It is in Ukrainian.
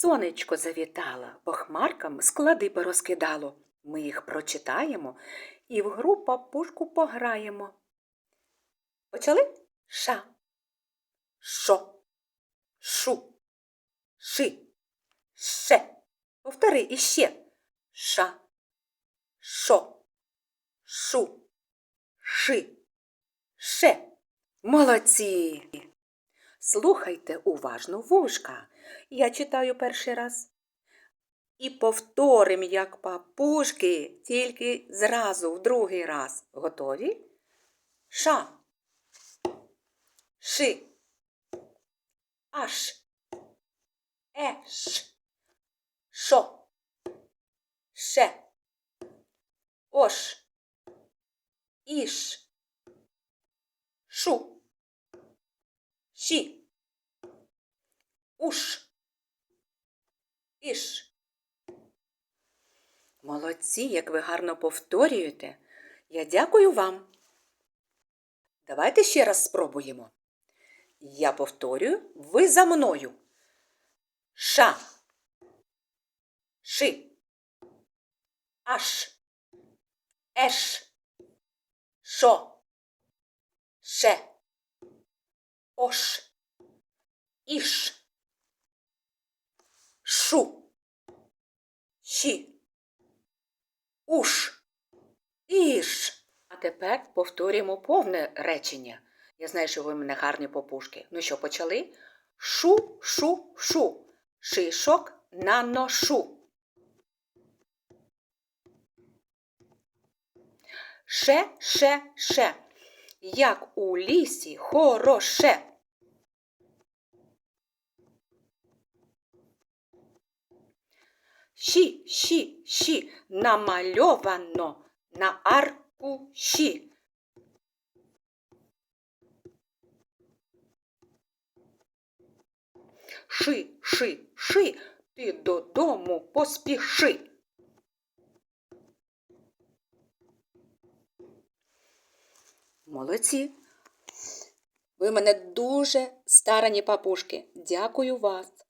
Сонечко завітало, по хмаркам склади порозкидало. Ми їх прочитаємо і в гру папушку пограємо. Почали? Ша. Шо. Шу. Ши. Ше. Повтори іще. Ша. Шо. Шу. Ши. Ше. Молодці. Слухайте уважно вушка. Я читаю перший раз. І повторим, як папушки, тільки зразу в другий раз. Готові? Ша. Ши. Аш. Еш. Шо. Ше. Ош. Іш. Шу. Ші. Уш. Іш. Молодці, як ви гарно повторюєте. Я дякую вам. Давайте ще раз спробуємо. Я повторюю, ви за мною. Ша. Ши. Аш. Еш. Шо. Ше. Ош. Іш. Шу. Щі. Уш. Іш. А тепер повторюємо повне речення. Я знаю, що ви мене гарні попушки. Ну що, почали? Шу, шу, шу. Шишок наношу. Ше, ше, ше. Як у лісі хороше. Щі, щі, щі, намальовано на аркуші. Ши, ши, ши, ти додому поспіши. Молодці. Ви мене дуже старані папушки. Дякую вас.